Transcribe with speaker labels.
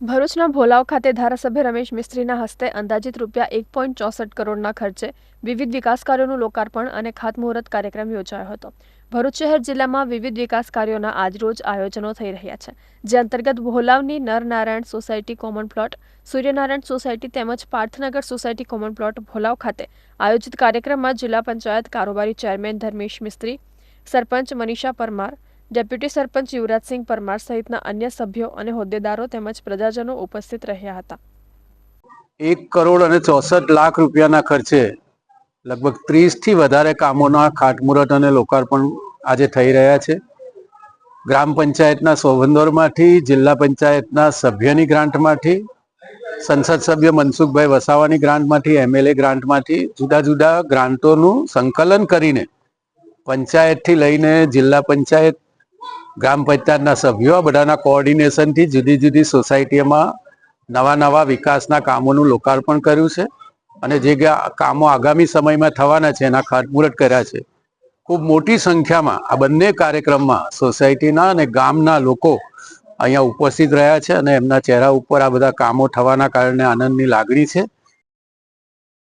Speaker 1: ભરૂચના ભોલાવ ખાતે ધારાસભ્ય રમેશ મિસ્ત્રીના હસ્તે અંદાજિત રૂપિયા એક પોઈન્ટ ચોસઠ કરોડના ખર્ચે વિવિધ વિકાસ કાર્યોનું લોકાર્પણ અને ખાતમુહૂર્ત કાર્યક્રમ યોજાયો હતો. ભરૂચ શહેર જિલ્લામાં વિવિધ વિકાસ કાર્યોના આજરોજ આયોજનો થઈ રહ્યા છે. જે અંતર્ગત ભોલાવની Narnarayan society common plot, Suryanarayan society તેમજ Parthnagar society common plot Bholav ખાતે આયોજિત કાર્યક્રમમાં જિલ્લા પંચાયત કારોબારી ચેરમેન ધર્મેશ મિસ્ત્રી, સરપંચ મનીષા પરમાર ડેપ્યુટી સરપંચ યુવરાજસિંહ પરમાર સહિતના અન્ય સભ્યો અને હોદ્દેદારો તેમજ પ્રજાજનો ઉપસ્થિત રહ્યા હતા.
Speaker 2: એક કરોડ અને ચોસઠ લાખ રૂપિયાના ખર્ચે લગભગ ત્રીસથી વધારે કામોના ખાટમુહૂર્ત અને લોકાર્પણ આજે થઈ રહ્યા છે. ગ્રામ પંચાયતના સોવંદોરમાંથી, જિલ્લા પંચાયતના સભ્યની ગ્રાન્ટમાંથી, સંસદ સભ્ય મનસુખભાઈ વસાવાની ગ્રાન્ટમાંથી, એમએલએ ગ્રાન્ટમાંથી જુદા જુદા ગ્રાન્ટોનું સંકલન કરીને પંચાયતથી લઈને જિલ્લા પંચાયત ગ્રામ પંચાયતના સભ્યો બધાના કોઓર્ડિનેશનથી જુદી જુદી સોસાયટીઓમાં નવા નવા વિકાસના કામોનું લોકાર્પણ કર્યું છે. અને જે કામો આગામી સમયમાં થવાના છે, એના ખાતમુહૂર્ત કર્યા છે. ખૂબ મોટી સંખ્યામાં આ બંને કાર્યક્રમમાં સોસાયટીના અને ગામના લોકો અહીંયા ઉપસ્થિત રહ્યા છે અને એમના ચહેરા ઉપર આ બધા કામો થવાના કારણે આનંદની લાગણી છે.